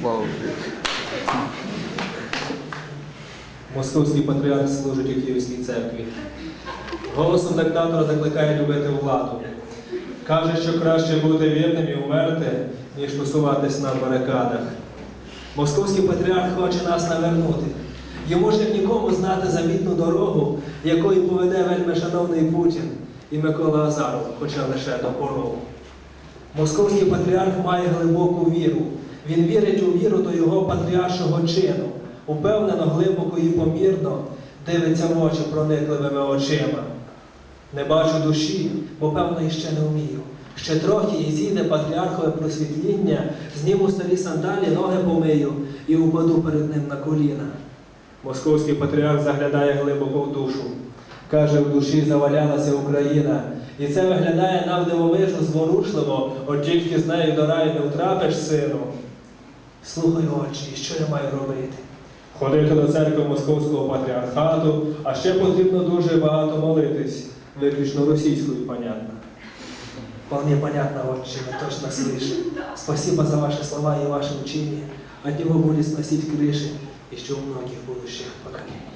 Слава Московський патріарх служить у Київській церкві. Голосом диктатора закликає любити владу. Каже, що краще бути вірним і умерти, ніж посуватись на барикадах. Московський патріарх хоче нас навернути. Йому ж як нікому знати замітну дорогу, якою поведе вельми шановний Путін і Микола Азаров, хоча лише до порогу. Московський патріарх має глибоку віру. Він вірить у віру до його патріаршого чину, упевнено, глибоко і помірно дивиться в очі проникливими очима. Не бачу душі, бо певно іще не вмію. Ще трохи і зійде патріархове просвітління, зніму старі сандалі, ноги помию і упаду перед ним на коліна. Московський патріарх заглядає глибоко в душу. Каже, в душі завалялася Україна. І це виглядає навдивовижу зворушливо, от тільки з нею до раю не втрапиш, сину. Слухай, отче, і що я маю робити? Ходити до церкви Московського патріархату, а ще потрібно дуже багато молитись, виключно російською, понятно. Вполне понятно, отче, я точно слышу. Спасибо за ваши слова и ваше учение. От него будет сносить крыши еще у многих будущих поколений.